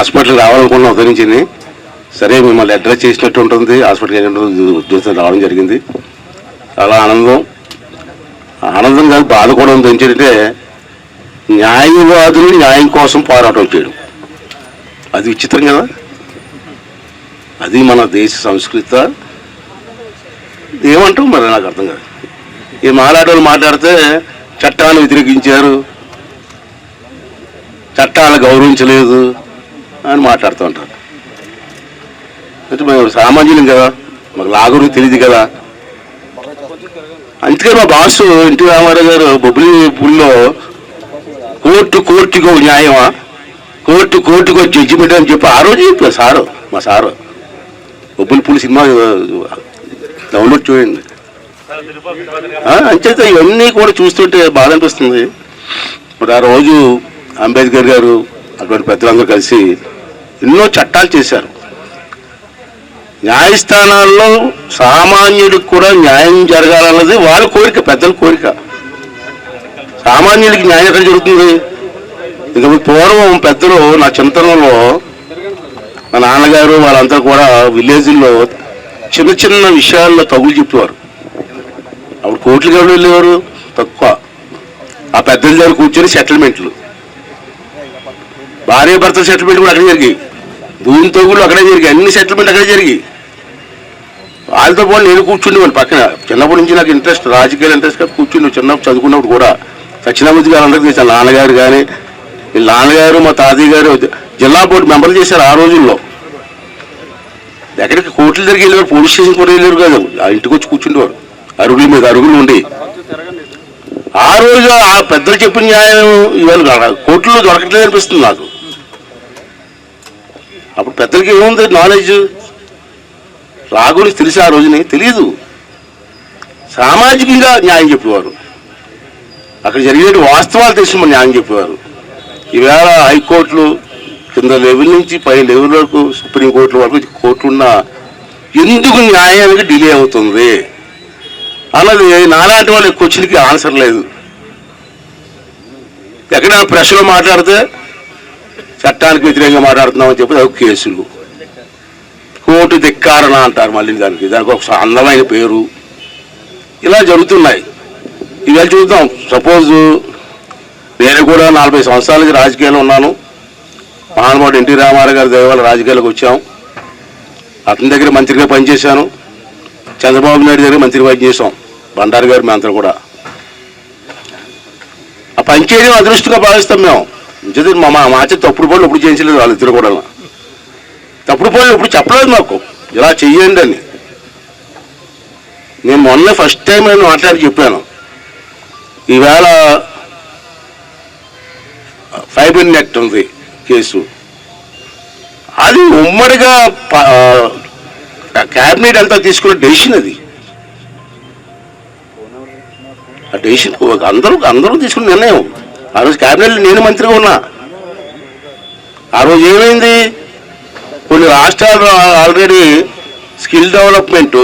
Hospital రావాలనుకున్నాం ఉదయించింది సరే మిమ్మల్ని address చేసినట్టు ఉంటుంది. హాస్పిటల్ ఉద్దేశం రావడం జరిగింది. చాలా ఆనందం. ఆనందం కాదు బాధ కూడా ఉంది. ఏంటంటే న్యాయవాదులు న్యాయం కోసం పోరాటం చేయడం. అది విచిత్రం కదా? అది మన దేశ సంస్కృత. ఏమంటాం మరి? నాకు అర్థం కాదు. ఈ మాట్లాడేవాళ్ళు మాట్లాడితే చట్టాలను వ్యతిరేకించారు. చట్టాలు గౌరవించలేదు. అని మాట్లాడుతూ ఉంటారు. అంటే మేము సామాన్యులం కదా? మాకు లా గురించి తెలియదు కదా? అందుకే మా బాసు ఎన్టీ రామారావు గారు బొబ్బిలి పుల్లో కోర్టు కోర్టుకు న్యాయమా? కోర్టు కోర్టుకు జడ్జిమెంట్ అని చెప్పి ఆ రోజు చెప్పారు సారు మా సారు. బొబ్బిలి పులి సినిమా డౌన్లోడ్ చూడండి. అంచేత ఇవన్నీ కూడా చూస్తుంటే బాధ అనిపిస్తుంది. మరి ఆ రోజు అంబేద్కర్ గారు అటువంటి పెద్దలందరూ కలిసి ఎన్నో చట్టాలు చేశారు. న్యాయస్థానాల్లో సామాన్యుడికి కూడా న్యాయం జరగాలన్నది వాళ్ళ కోరిక పెద్దల కోరిక. సామాన్యుడికి న్యాయం ఎక్కడ జరుగుతుంది? ఇక పూర్వం పెద్దలు నా చింతనలో మా నాన్నగారు వాళ్ళంతా కూడా విలేజ్లో చిన్న చిన్న విషయాల్లో తగులు చెప్పేవారు. అప్పుడు కోట్లు ఎవరు వెళ్ళేవారు? తక్కువ. ఆ పెద్దల దగ్గర కూర్చొని సెటిల్మెంట్లు. భార్య భర్త సెటిల్మెంట్ కూడా అక్కడే జరిగాయి భూమితో కూడా అక్కడే జరిగాయి అన్ని సెటిల్మెంట్ అక్కడే జరిగాయి వాళ్ళతో పాటు నేను కూర్చుండేవాడిని పక్కన. చిన్నప్పటి నుంచి నాకు ఇంట్రెస్ట్ రాజకీయాలు ఇంట్రెస్ట్ కాదు కూర్చుండి చిన్నప్పుడు చదువుకున్నప్పుడు కూడా సత్యనామూర్తి గారు అందరికీ చేశాను నాన్నగారు కానీ వీళ్ళ నాన్నగారు మా తాతయ్య గారు జిల్లా బోర్డు మెంబర్లు చేశారు ఆ రోజుల్లో. ఎక్కడికి కోర్టుల దగ్గరికి వెళ్ళారు పోలీస్ స్టేషన్ కూడా వెళ్ళారు కాదు. ఆ ఇంటికి వచ్చి కూర్చుండేవారు. అరుగుల మీద అరుగులు ఉండి. ఆ రోజు ఆ పెద్దలు చెప్పిన న్యాయం ఇవాళ కోర్టులో దొరకట్లేదు అనిపిస్తుంది నాకు. అప్పుడు పెద్దలకి ఏముంది నాలెడ్జ్ లా గురించి తెలిసి ఆ రోజుని? తెలియదు సామాజికంగా న్యాయం చెప్పేవారు. అక్కడ జరిగే వాస్తవాలు తెలిసి న్యాయం చెప్పేవారు. ఈవేళ హైకోర్టులు కింద లెవెల్ నుంచి పై లెవెల్ వరకు సుప్రీంకోర్టుల వరకు కోర్టున్న ఎందుకు న్యాయానికి డిలే అవుతుంది? అన్నది నాలాంటి వాళ్ళ క్వశ్చన్కి ఆన్సర్ లేదు. ఎక్కడైనా ప్రెస్లో మాట్లాడితే చట్టానికి వ్యతిరేకంగా మాట్లాడుతున్నామని చెప్పి అది ఒక కేసులు. కోర్టు ధిక్కారణ అంటారు మళ్ళీ దానికి. దానికి ఒక అందమైన పేరు. ఇలా జరుగుతున్నాయి. ఇవాళ చూద్దాం. సపోజ్ నేను కూడా నలభై సంవత్సరాలకి రాజకీయాల్లో ఉన్నాను. మహానుభావుడు ఎన్టీ రామారావు గారి దయవల్ల రాజకీయాలకు వచ్చాం. అతని దగ్గర మంత్రిగా పనిచేశాను. చంద్రబాబు నాయుడు దగ్గర మంత్రి పనిచేసాం బండారు గారు మేమంతా కూడా. ఆ పనిచేయడం అదృష్టంగా భావిస్తాం మేము. నిజది మా మా మాచ తప్పుడు పనులు ఎప్పుడు చేయించలేదు వాళ్ళిద్దరు కూడా తప్పుడు పనులు ఎప్పుడు చెప్పలేదు మాకు. ఇలా చెయ్యండి అని. నేను మొన్న ఫస్ట్ టైం నేను మాట్లాడి చెప్పాను. ఈవేళ ఫైబర్ నెట్ ఉంది కేసు. అది ఉమ్మడిగా క్యాబినెట్ అంతా తీసుకున్న డెసిషన్ అది. ఆ డెసిషన్ అందరూ అందరూ తీసుకున్న నిర్ణయం. ఆ రోజు క్యాబినెట్లో నేను మంత్రిగా ఉన్నా. ఆ రోజు ఏమైంది? కొన్ని రాష్ట్రాలు already skill development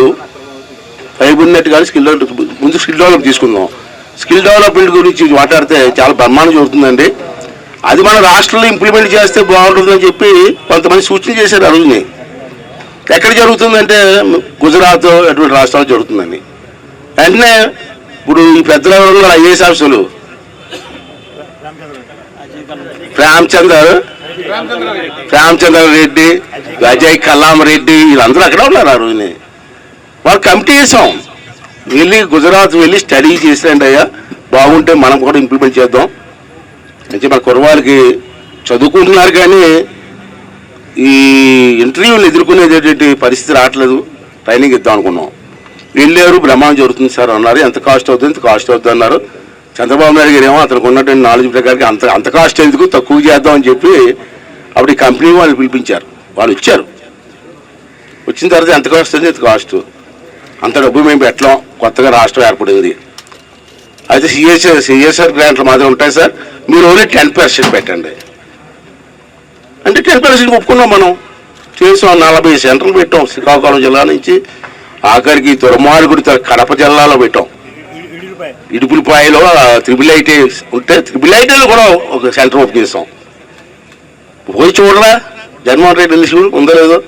fibre net కానీ స్కిల్ ముందు స్కిల్ డెవలప్ తీసుకుందాం. స్కిల్ డెవలప్మెంట్ గురించి మాట్లాడితే చాలా బ్రహ్మాండం జరుగుతుందండి. అది మన రాష్ట్రంలో ఇంప్లిమెంట్ చేస్తే బాగుంటుందని చెప్పి కొంతమంది సూచన చేశారు ఆ రోజుని. ఎక్కడ జరుగుతుందంటే గుజరాత్ అటువంటి రాష్ట్రాలు జరుగుతుందండి. వెంటనే ఇప్పుడు ఈ పెద్దల ఐఏఎస్ ఆఫీసులు రామచందర్ రామచంద్ర రెడ్డి అజయ్ కలాం రెడ్డి వీళ్ళందరూ అక్కడ ఉన్నారు ఆ రోజుని. వాళ్ళు కమిటీ చేసాం వెళ్ళి గుజరాత్ వెళ్ళి స్టడీ చేసిరండి అయ్యా. బాగుంటే మనం కూడా ఇంప్లిమెంట్ చేద్దాం. అంటే మన కుర్రవాళ్ళకి చదువుకుంటున్నారు కానీ ఈ ఇంటర్వ్యూలు ఎదుర్కొనేటటువంటి పరిస్థితి రావట్లేదు. ట్రైనింగ్ ఇద్దాం అనుకున్నాం. వెళ్ళారు బ్రహ్మాండం జరుగుతుంది సార్ అన్నారు. ఎంత కాస్ట్ అవుతుంది ఎంత కాస్ట్ అవుతుంది అన్నారు. చంద్రబాబు నాయుడు గారు ఏమో అతనికి ఉన్నటువంటి నాలెడ్జ్ ప్రకారం అంత అంత కాస్ట్ ఎందుకు? తక్కువ చేద్దాం అని చెప్పి అప్పుడు ఈ కంపెనీ వాళ్ళు పిలిపించారు. వాళ్ళు ఇచ్చారు. వచ్చిన తర్వాత ఎంత కాస్ట్ ఉంది? ఎంత కాస్ట్ అంత డబ్బు మేము పెట్టలేం. కొత్తగా రాష్ట్రం ఏర్పడింది. అయితే సిఎస్ఆర్ సిఎస్ఆర్ గ్రాంట్లు మాత్రం ఉంటాయి సార్. మీరు ఓన్లీ టెన్ పర్సెంట్ పెట్టండి. అంటే టెన్ పర్సెంట్ ఒప్పుకున్నాం మనం. చేసాం. నలభై సెంటర్లు పెట్టాం. శ్రీకాకుళం జిల్లా నుంచి ఆఖరికి దుర్మార్గుడి కడప జిల్లాలో పెట్టాం. ఇడుపులపాయలో త్రిబుల్ ఐటీ ఉంటే త్రిబుల్ ఐటీలో కూడా ఒక సెంటర్ ఓపెన్ చేస్తాం. పోయి చూడరా జగన్మోహన్ రెడ్డి ఇల్లు చూడు ఉందో లేదో.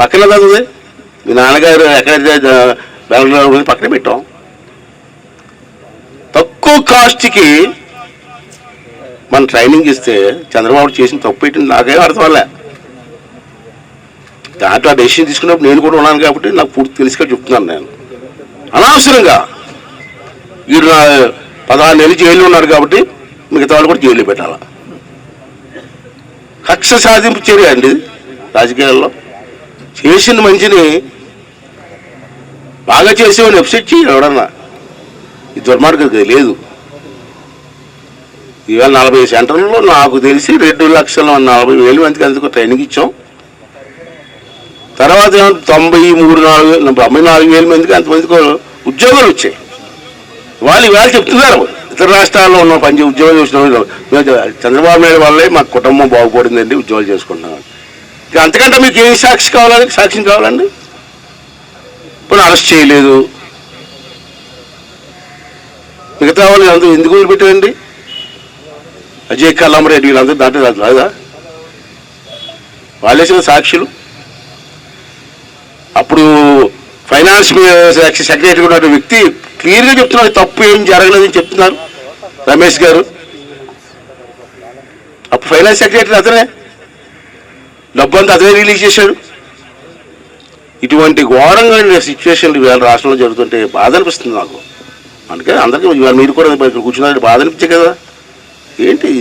పక్కన చదువుది మీ నాన్నగారు ఎక్కడ బెంగళూరు పక్కన పెట్టాం. తక్కువ కాస్ట్కి మన ట్రైనింగ్ ఇస్తే చంద్రబాబు చేసిన తప్పు ఏంటి నాకేం అర్థం అవ్వలే దాంట్లో ఆ డెసిషన్ తీసుకున్నప్పుడు నేను కూడా ఉన్నాను కాబట్టి నాకు పూర్తి తెలుసుగా చెప్తున్నాను నేను. అనవసరంగా. వీడు పదహారు నెలలు జైల్లో ఉన్నారు కాబట్టి మిగతా వాళ్ళు కూడా జైల్లో పెట్టాలా? కక్ష సాధింపు చర్య అండి రాజకీయాల్లో. చేసిన మంచిని బాగా చేసేవాడిని వెబ్సైట్ చేయి ఎవడన్నా. ఈ దుర్మార్గం లేదు. ఇవాళ నలభై సెంటర్లలో నాకు తెలిసి రెండు లక్షల నలభై వేల మందికి అందుకు ట్రైనింగ్ ఇచ్చాం. తర్వాత తొంభై మూడు నాలుగు తొంభై నాలుగు వేల మందికి అంతమందికి ఉద్యోగాలు వచ్చాయి. వాళ్ళు ఇవాళ చెప్తున్నారు ఇతర రాష్ట్రాల్లో ఉన్న పని ఉద్యోగాలు చేసిన చంద్రబాబు నాయుడు వాళ్ళే మా కుటుంబం బాగుపడిందండి ఉద్యోగాలు చేసుకుంటున్నాం. ఇక అంతకంటే మీకు ఏం సాక్షి కావాలండి? సాక్ష్యం కావాలండి? ఇప్పుడు అరెస్ట్ చేయలేదు. మిగతా వాళ్ళు అందరూ ఎందుకు వదిలిపెట్టారండి? అజయ్ కల్లామరెడ్డి వీళ్ళందరూ దాంట్లో రాదా? వాళ్ళేసిన సాక్షులు. అప్పుడు ఫైనాన్స్ సెక్రటరీ ఉన్న వ్యక్తి క్లియర్గా చెప్తున్నారు తప్పు ఏం జరగలేదని చెప్తున్నారు. రమేష్ గారు. అప్పుడు ఫైనాన్స్ సెక్రటరీ అతనే. డబ్బు అంతా అతనే రిలీజ్ చేశాడు. ఇటువంటి ఘోరంగా సిచ్యువేషన్లు ఇవాళ రాష్ట్రంలో జరుగుతుంటే బాధ అనిపిస్తుంది నాకు. అందుకే అందరికీ ఇవాళ మీరు కూడా ఇక్కడ కూర్చున్నారు బాధ అనిపించే కదా. ఏంటి?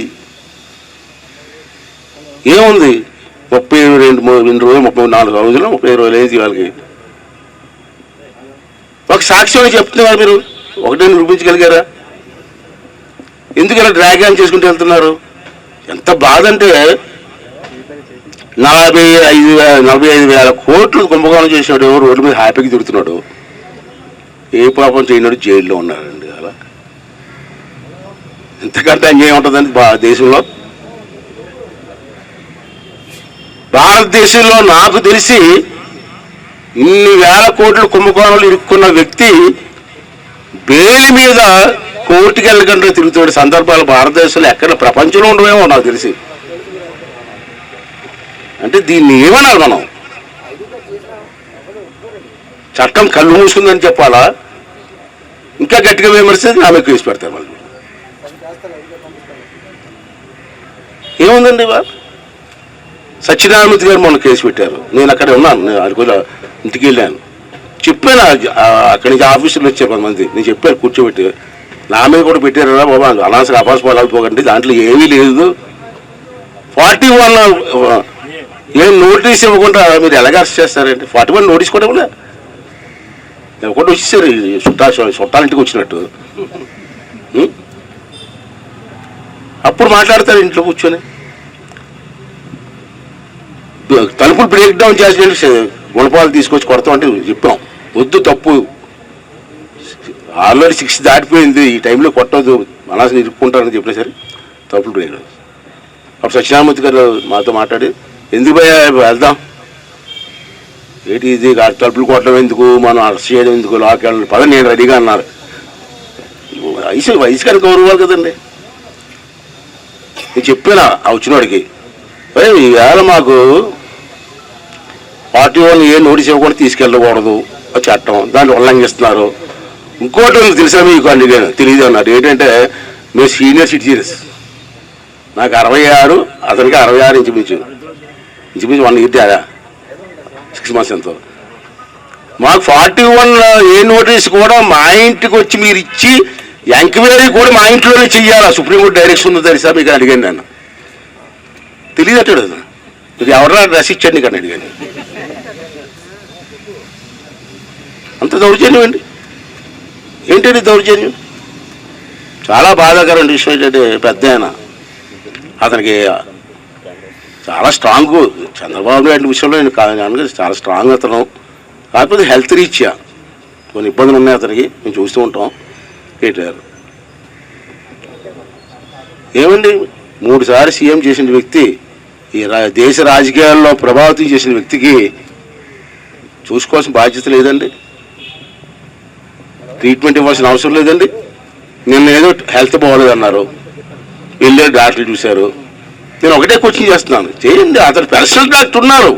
ఏముంది? ముప్పై రెండు రెండు రోజులు ముప్పై నాలుగు రోజులు ముప్పై రోజులు ఏంటి వాళ్ళకి ఒక సాక్ష్యం చెప్తున్నారు మీరు ఒకటే నిరూపించగలిగారా? ఎందుకు ఇలా డ్రాగ్ ఆన్ చేసుకుంటూ వెళ్తున్నారు? ఎంత బాధ అంటే నలభై ఐదు నలభై ఐదు వేల కోట్లు కుంభకోణం చేసినాడు రోడ్డు మీద హ్యాపీగా తిరుగుతున్నాడు. ఏ పాపం చేయనాడు జైల్లో ఉన్నారండి అలా. ఎంతకంటే అన్యాయం ఉంటుందండి బా దేశంలో? భారతదేశంలో నాకు తెలిసి ఇన్ని వేల కోట్లు కుంభకోణంలో ఇరుక్కున్న వ్యక్తి బేలి మీద కోర్టుకి వెళ్ళకుండా తిరుగుతున్న సందర్భాలు భారతదేశంలో ఎక్కడ ప్రపంచంలో ఉండవేమో నాకు తెలిసి. అంటే దీన్ని ఏమనాలి మనం? చట్టం కళ్ళు మూసుకుందని చెప్పాలా? ఇంకా గట్టిగా విమర్శించి నా కేసు పెడతారు వాళ్ళు. ఏముందండి ఇవాళ? సత్యనారాయణమూర్తి గారు మొన్న కేసు పెట్టారు. నేను అక్కడే ఉన్నాను. నేను ఇంటికి వెళ్ళాను చెప్పాను అక్కడి నుంచి ఆఫీసులో వచ్చారు కొంతమంది. నేను చెప్పాను కూర్చోబెట్టి. నా మీద కూడా పెట్టారా బాబా అనవసరం అపాస్ పోలాలి పోకండి దాంట్లో ఏమీ లేదు. ఫార్టీ వన్ ఏం నోటీస్ ఇవ్వకుండా మీరు ఎలాగ అరెస్ట్ చేస్తారంటే ఫార్టీ వన్ నోటీస్ కూడా ఇవ్వలే. ఒకటి వచ్చేసారు చుట్టాలు చుట్టా చుట్టాలింటికి వచ్చినట్టు. అప్పుడు మాట్లాడతారు ఇంట్లో కూర్చొని. తలుపులు బ్రేక్ డౌన్ చేసి గుణపాలు తీసుకొచ్చి కొడతాం అంటే చెప్పాం. వద్దు తప్పు. ఆల్రెడీ సిక్స్ దాటిపోయింది. ఈ టైంలో కొట్టదు మనసు ఇరుక్కుంటారని చెప్పినా సరే తప్పులు బ్రేక్ అప్పుడు సత్యనామూర్తి గారు మాతో మాట్లాడి ఎందుకు పోయా వెళ్దాం? ఏంటి ఇది? తలుపులు కొట్టడం ఎందుకు? మనం అరెస్ట్ చేయడం ఎందుకు? లాక్డౌన్ పద నేను రెడీగా అన్నారు. వయసు వయసు కనుక గౌరవాలు కదండి. నేను చెప్పాను ఆ వచ్చినోడికి? "ఏయ్, ఈవేళ మాకు పార్టీ వాళ్ళు ఏ నోటీస్ ఇవ్వకుండా తీసుకెళ్ళకూడదు చట్టం. దాన్ని ఉల్లంఘిస్తున్నారు. ఇంకోటి ఉంది తెలుసా మీకు అండి నేను? తెలియదు అన్నారు. ఏంటంటే మేము సీనియర్ సిటిజన్స్. నాకు అరవై ఆరు అతనికి అరవై ఆరు ఇంచుమించు. ఇంచుమించు వన్ ఇయర్ తేడా. సిక్స్ మంత్స్ ఎంతో. మాకు ఫార్టీ వన్ ఏ నోటీస్ కూడా మా ఇంటికి వచ్చి మీరు ఇచ్చి ఎంక్వైరీ కూడా మా ఇంట్లోనే చెయ్యాలా? సుప్రీంకోర్టు డైరెక్షన్ ఉందో తెలుసా మీకు? అడిగాను నేను. తెలియదు అట్టాడు ఎవరన్నా డ్రెస్ ఇచ్చాడు నీకు అని అడిగాను అంత దౌర్జన్యం అండి ఏంటండి దౌర్జన్యం? చాలా బాధాకరమైన విషయం ఏంటంటే పెద్ద ఆయన. అతనికి చాలా స్ట్రాంగ్ చంద్రబాబు నాయుడు విషయంలో నేను కాదు చాలా స్ట్రాంగ్ అతను. కాకపోతే హెల్త్ రీత్యా కొన్ని ఇబ్బందులు ఉన్నాయి అతనికి. మేము చూస్తూ ఉంటాం. కేటీఆర్. ఏమండి? మూడుసారి సీఎం చేసిన వ్యక్తి ఈ రా- దేశ రాజకీయాల్లో ప్రభావితం చేసిన వ్యక్తికి చూసుకోవాల్సిన బాధ్యత లేదండి. ట్రీట్మెంట్ ఇవ్వాల్సిన అవసరం లేదండి. నిన్న ఏదో హెల్త్ బాగోలేదు అన్నారు. వెళ్ళారు డాక్టర్లు చూశారు. నేను ఒకటే కోచింగ్ చేస్తున్నాను. చేయండి అతను పర్సనల్ డాక్టర్ ఉన్నారు.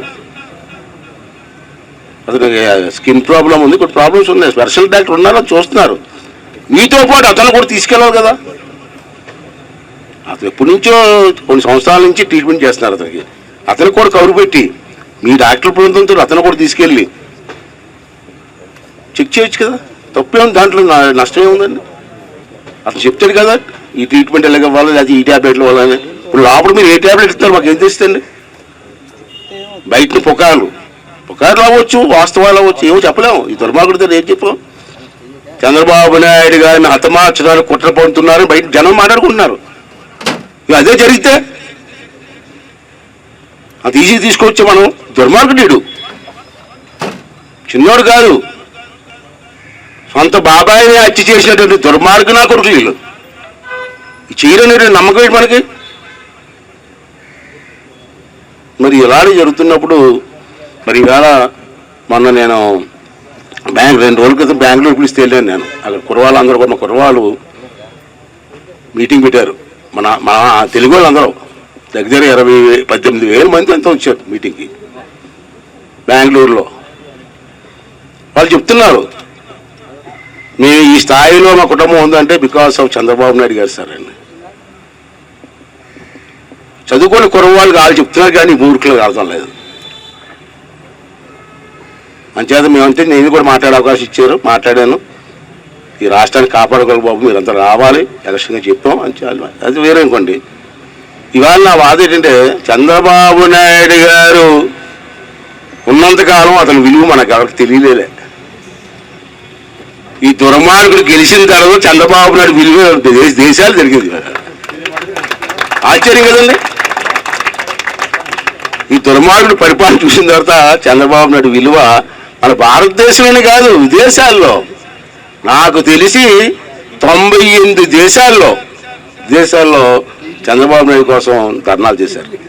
అతను స్కిన్ ప్రాబ్లం ఉంది కొన్ని ప్రాబ్లమ్స్ ఉన్నాయి. పర్సనల్ డాక్టర్ ఉన్నారు అది చూస్తున్నారు. మీతో పాటు అతను కూడా తీసుకెళ్ళాలి కదా. అతను ఎప్పటి నుంచో కొన్ని సంవత్సరాల నుంచి ట్రీట్మెంట్ చేస్తున్నారు అతనికి. అతను కూడా కౌరు పెట్టి మీ డాక్టర్ బృందంతో అతను కూడా తీసుకెళ్ళి చెక్ చేయొచ్చు కదా. తప్పే ఉంది. దాంట్లో నా- నష్టం ఏముందండి? అతను చెప్తాడు కదా ఈ ట్రీట్మెంట్ ఎలాగ ఇవ్వాలి లేదా ఈ ట్యాబ్లెట్లు ఇవ్వాలని. ఇప్పుడు లోపల మీరు ఏ ట్యాబ్లెట్ ఇస్తారు మాకు ఏం తెలుస్తుంది బయట పుకార్లు. పుకార్లు అవ్వచ్చు వాస్తవాలు అవ్వచ్చు ఏమో చెప్పలేము. ఈ దుర్మార్గుడితో ఏం చెప్పాం? చంద్రబాబు నాయుడు గారిని హతమార్చడానికి కుట్ర పడుతున్నారు బయట జనం మాట్లాడుకుంటున్నారు. ఇక అదే జరిగితే అది ఈజీ తీసుకోవచ్చు మనం. దుర్మార్గుడు చిన్నోడు కాదు. సొంత బాబాయిని హత్య చేసినటువంటి దుర్మార్గు నా కొడుకులు వీళ్ళు చేయరనేటువంటి నమ్మకం ఏంటి మనకి? మరి ఇలానే జరుగుతున్నప్పుడు మరి ఇవాళ మొన్న నేను బ్యాంక్ రెండు రోజుల క్రితం బెంగళూరు పిలిస్తే వెళ్ళాను నేను. అక్కడ కుర్రవాళ్ళు అందరూ కూడా మా కుర్రవాళ్ళు మీటింగ్ పెట్టారు. మన మన తెలుగు వాళ్ళందరూ దగ్గర ఇరవై పద్దెనిమిది వేల మంది అంతా వచ్చారు మీటింగ్కి. బెంగళూరులో. వాళ్ళు చెప్తున్నారు. మేము ఈ స్థాయిలో మా కుటుంబం ఉందంటే బికాస్ ఆఫ్ చంద్రబాబు నాయుడు గారు సార్ అండి. చదువుకొని కురవాళ్ళు వాళ్ళు చెప్తున్నారు కానీ మూర్ఖులకు అర్థం లేదు. అంచేత మేమంటే నేను కూడా మాట్లాడే అవకాశం ఇచ్చారు మాట్లాడాను. ఈ రాష్ట్రాన్ని కాపాడుకోవాలి బాబు మీరంతా రావాలి ఎలక్షన్గా చెప్పాం అని అది వేరే అనుకోండి ఇవాళ నా వాద ఏంటంటే చంద్రబాబు నాయుడు గారు ఉన్నంతకాలం అతని విలువ మనకు ఎవరికి తెలియలేలే. ఈ దుర్మార్గుడు గెలిచిన తర్వాత చంద్రబాబు నాయుడు విలువ దేశ దేశాలు జరిగింది ఆశ్చర్యం కదండి? ఈ దుర్మార్గుడు పరిపాలన చూసిన తర్వాత చంద్రబాబు నాయుడు విలువ మన భారతదేశమైన కాదు విదేశాల్లో. నాకు తెలిసి తొంభై ఎనిమిది దేశాల్లో దేశాల్లో చంద్రబాబు నాయుడు కోసం ధర్నాలు చేశారు.